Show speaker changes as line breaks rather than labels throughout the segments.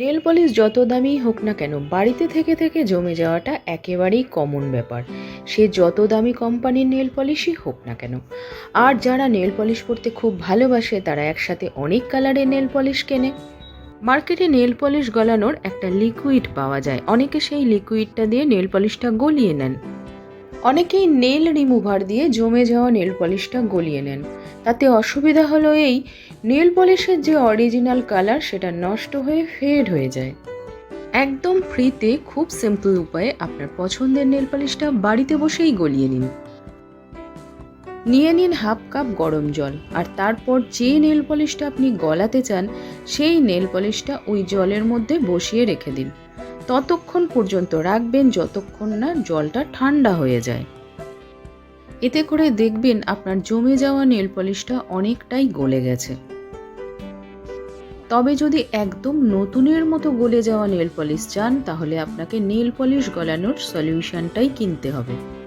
Nail polish যত দামি হোক না কেন, বাড়িতে থেকে থেকে জমে যাওয়াটা একেবারেই কমন ব্যাপার। সে যত দামি কোম্পানির নেল পলিশই হোক না কেন। আর যারা নেল পলিশ পরতে খুব ভালোবাসে, তারা একসাথে অনেক কালারের নেল পলিশ কেনে। মার্কেটে নেল পলিশ গলানোর একটা লিকুইড পাওয়া যায়। অনেকে সেই লিকুইডটা দিয়ে নেল পলিশটা গলিয়ে নেন। অনেকেই নেল রিমুভার দিয়ে জমে যাওয়া নেল পলিশটা গলিয়ে নেন। তাতে অসুবিধা হলো এই, নেল পলিশের যে অরিজিনাল কালার সেটা নষ্ট হয়ে ফেড হয়ে যায়। একদম ফ্রিতে খুব সিম্পল উপায়ে আপনার পছন্দের নেল পলিশটা বাড়িতে বসেই গলিয়ে নিন। নিয়ে নিন হাফ কাপ গরম জল, আর তারপর যে নেল পলিশটা আপনি গলাতে চান, সেই নেল পলিশটা ওই জলের মধ্যে বসিয়ে রেখে দিন। ততক্ষণ পর্যন্ত রাখবেন যতক্ষণ না জলটা ঠান্ডা হয়ে যায়। এতে করে দেখবেন আপনার জমে যাওয়া নেল পলিশটা অনেকটাই গলে গেছে। তবে যদি একদম নতুনের মতো গলে যাওয়া নেল পলিশ চান, তাহলে আপনাকে নেল পলিশ গলানোর সলিউশনটাই কিনতে হবে।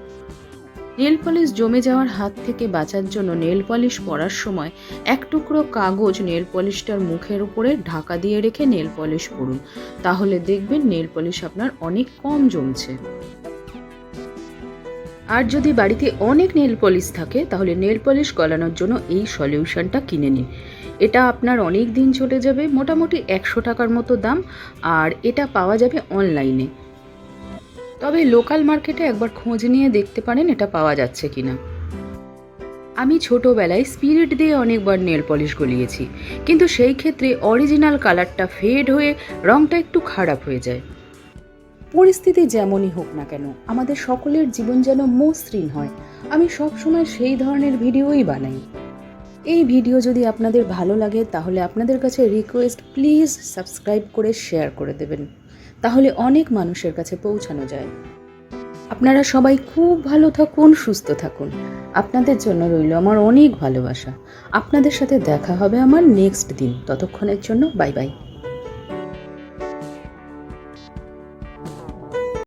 নেল পলিশ জমে যাওয়ার হাত থেকে বাঁচার জন্য নেল পলিশ পরার সময় এক টুকরো কাগজ নেল পলিশটার মুখের উপরে ঢাকা দিয়ে রেখে নেল পলিশ পরুন। তাহলে দেখবেন নেল পলিশ আপনার অনেক কম জমছে। আর যদি বাড়িতে অনেক নেল পলিশ থাকে, তাহলে নেল পলিশ গলানোর জন্য এই সলিউশনটা কিনে নিন। এটা আপনার অনেক দিন চলে যাবে, মোটামুটি একশো টাকার মতো দাম, আর এটা পাওয়া যাবে অনলাইনে। তবে লোকাল মার্কেটে একবার খোঁজ নিয়ে দেখতে পারেন এটা পাওয়া যাচ্ছে কিনা। আমি ছোটোবেলায় স্পিরিট দিয়ে অনেকবার নেল পলিশ গলিয়েছি, কিন্তু সেই ক্ষেত্রে অরিজিনাল কালারটা ফেড হয়ে রঙটা একটু খারাপ হয়ে যায়। পরিস্থিতি যেমনই হোক না কেন, আমাদের সকলের জীবন যেন মসৃণ হয়। আমি সবসময় সেই ধরনের ভিডিওই বানাই। এই ভিডিও যদি আপনাদের ভালো লাগে, তাহলে আপনাদের কাছে রিকোয়েস্ট প্লিজ সাবস্ক্রাইব করে শেয়ার করে দেবেন। তাহলে অনেক মানুষের কাছে পৌঁছানো যায়। আপনারা সবাই খুব ভালো থাকুন, সুস্থ থাকুন। আপনাদের জন্য রইল আমার অনেক ভালোবাসা। আপনাদের সাথে দেখা হবে আমার নেক্সট দিন। ততক্ষণের জন্য বাই বাই